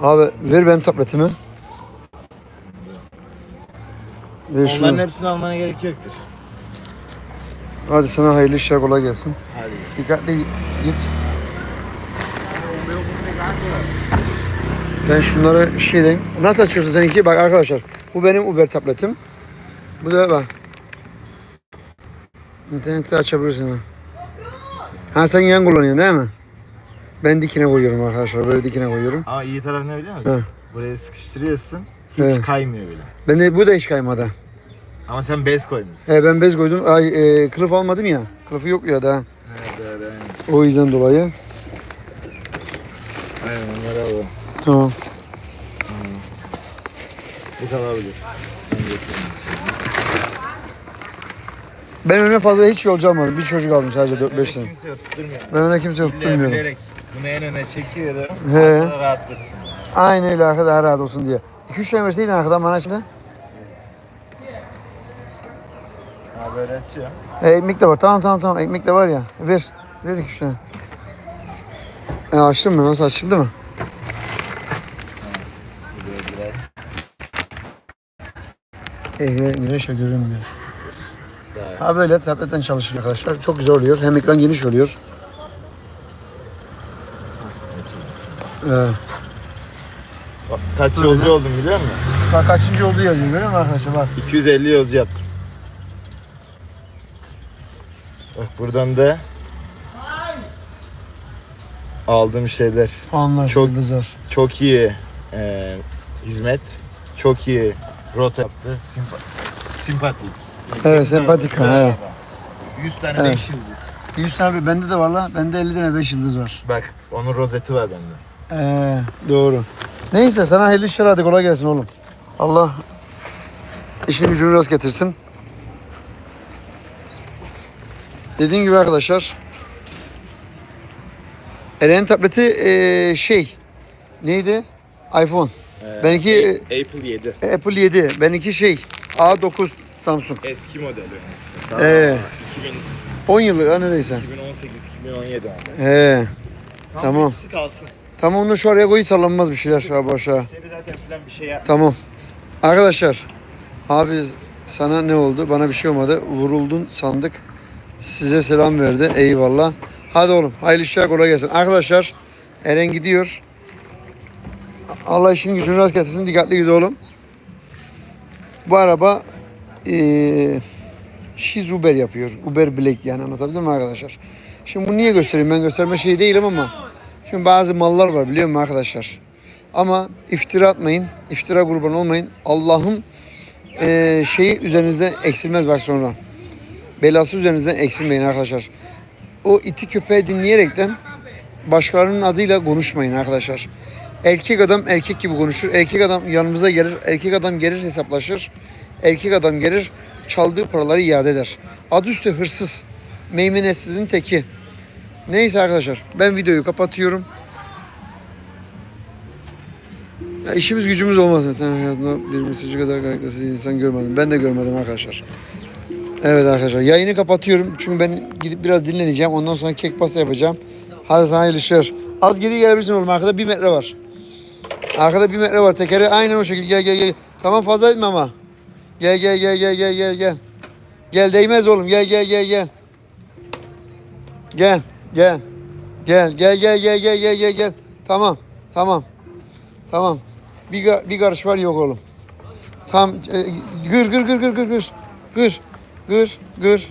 Abi ver benim tabletimi. Ver Onların şunu. hepsini almana gerek yoktur. Hadi sana hayırlı işler kolay gelsin. Hadi. Dikkatli git. Ben şunları şey diyeyim. Nasıl açıyorsun seninki? Bak arkadaşlar. Bu benim Uber tabletim. Bu da bak. İnternette açabilirsin ha. Ha sen yan kullanıyorsun değil mi? Ben dikine koyuyorum arkadaşlar. Böyle dikine koyuyorum. Ama iyi tarafı ne biliyor musun? He. Buraya sıkıştırıyorsun. Hiç He. kaymıyor bile. Ben de bu da hiç kaymadı. Ama sen bez koymuşsun. He, ben bez koydum. Ay, e, kılıf almadım ya. Kılıfı yok ya da. Evet, evet, aynen. O yüzden dolayı. Aynen onlara o. Tamam. Bu kalabilir. Ben öne fazla hiç yolcu almadım. Bir çocuk aldım sadece 4-5 Öyle tane. Kimse oturtmuyor. Ben öne kimse İlle tutmuyorum. bilerek bunu en öne çekiyorum. He. Arkada rahat dursun. Aynı öyle daha rahat olsun diye. 2-3 tane verseydin arkadan bana şimdi. Ha böyle açıyorum. E, ekmek de var. Tamam tamam tamam. Ekmek de var ya. Ver. Ver 2-3 tane. E, açtın mı? Nasıl açıldı mı? Böyle biraz. E, güneş görünmüyor. Ha böyle tabletten çalışıyor arkadaşlar. Çok güzel oluyor. Hem ekran geniş oluyor. Ee, Bak, Kaç yolcu oldum biliyor musun? bak kaçıncı oldu yazıyor görüyor musun arkadaşlar bak. 250 yolcu yaptım. Bak buradan da aldığım şeyler. Onlar Çok- yıldızlar. Çok iyi e, hizmet. Çok iyi rota yaptı. Simpa- simpatik. Evet, sempatik var, evet. 100 tane Evet. 5 yıldız. 100 tane abi bende de var lan. Bende 50 tane 5 yıldız var. Bak onun rozeti var bende. Ee, doğru. Neyse sana hayırlı işler hadi kolay gelsin oğlum. Allah işin gücünü rast getirsin. Dediğim gibi arkadaşlar Eren tableti eee, şey neydi? iPhone. Ee, Benimki- A- Apple 7. Apple 7. Benimki şey A9 Samsung. Eski model öylesi. Ee. 2000, 10 yıllık ha neredeyse. 2018 2017 abi. He. Tamam. ikisi kalsın. Tamam onu şu araya koy sallanmaz bir şeyler şu aşağı. Seni zaten filan bir şey yap. Tamam. Arkadaşlar abi sana ne oldu? Bana bir şey olmadı. Vuruldun sandık. Size selam verdi. Eyvallah. Hadi oğlum. Hayırlı işler kolay gelsin. Arkadaşlar Eren gidiyor. Allah işin gücünü rast getirsin. Dikkatli gid oğlum. Bu araba eee Şiz Uber yapıyor. Uber Black yani anlatabildim mi arkadaşlar? Şimdi bunu niye göstereyim? Ben gösterme şey değilim ama şimdi bazı mallar var biliyor musun arkadaşlar? Ama iftira atmayın. iftira kurban olmayın. Allah'ın eee şeyi üzerinizden eksilmez bak sonra. Belası üzerinizden eksilmeyin arkadaşlar. O iti köpeği dinleyerekten başkalarının adıyla konuşmayın arkadaşlar. Erkek adam erkek gibi konuşur. Erkek adam yanımıza gelir. Erkek adam gelir hesaplaşır. Erkek adam gelir çaldığı paraları iade eder. Adı üstü hırsız. Meymenetsizin teki. Neyse arkadaşlar ben videoyu kapatıyorum. Ya işimiz gücümüz olmaz? Tamam, hayatımda bir mesajı kadar karaktersiz insan görmedim. Ben de görmedim arkadaşlar. Evet arkadaşlar yayını kapatıyorum. Çünkü ben gidip biraz dinleneceğim. Ondan sonra kek pasta yapacağım. Hadi sana hayırlı. Az geri gelebilirsin oğlum. Arkada bir metre var. Arkada bir metre var. Tekeri aynen o şekilde. Gel gel gel. Tamam fazla etme ama. Gel gel gel gel gel gel gel. Gel değmez oğlum. Gel gel gel gel. Gel gel. Gel gel gel gel gel gel gel gel. Tamam. Tamam. Tamam. Bir, bir karış var yok oğlum. Tam e, gır gır gır gır gır gır. Gır. Gır gır.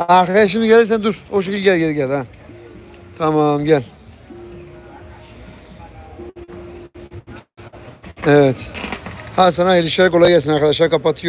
Arkaya şimdi gelirsen dur. O şekilde gel gel gel ha. Tamam gel. Evet. Ha sana hayırlı işler kolay gelsin arkadaşlar. Kapatıyorum.